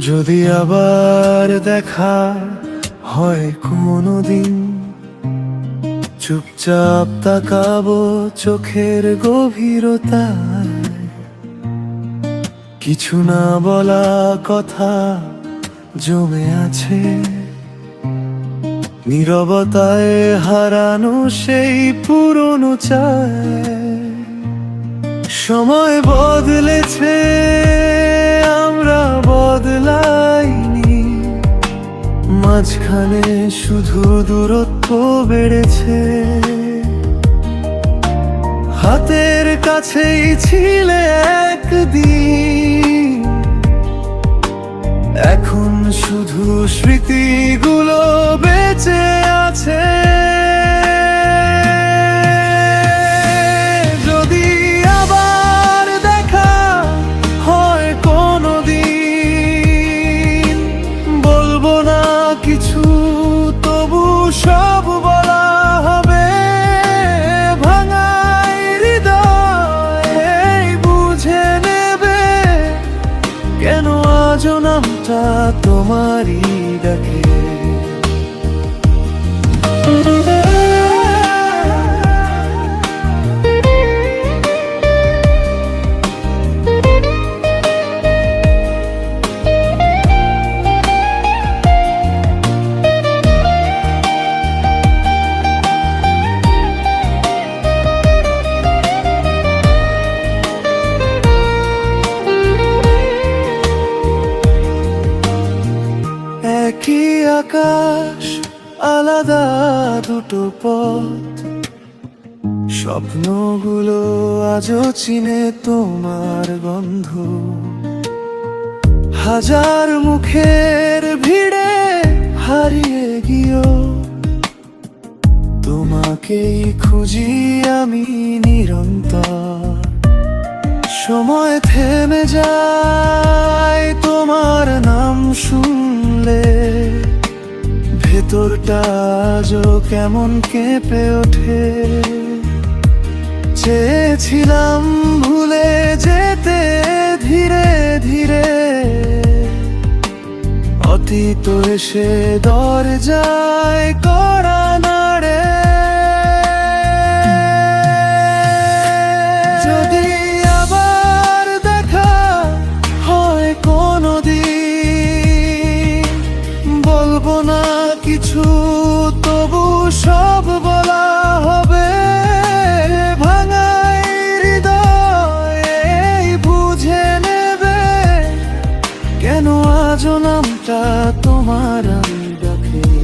যদি আবার দেখা হয় কোনো দিন চুপচাপ তাকাবো চোখের গভীরতা কিছু না বলা কথা জমে আছে। নীরবতায় হারানো সেই পুরনো চায়। সময় বদলেছে মাঝখানে শুধু দূরত্ব বেড়েছে। হাতের কাছেই ছিলে একদিন। এখন শুধু স্মৃতিগুলো আজও নামটা তোমারই ডাকে আকাশ আলাদা দুটো পথ। স্বপ্নগুলো আজও চিনে তোমার গন্ধ। হাজার মুখের ভিড়ে হারিয়ে গিয়েও তোমাকেই খুঁজি আমি নিরন্তর। সময় থেমে যায় তোমার নাম শুনলে ভেতরটা আজও কেমন কেঁপে ওঠে। চেয়েছিলাম ভুলে যেতে ধীরে ধীরে। অতীত এসে দরজায় কেন আজ নামটা তোমার আমি দেখে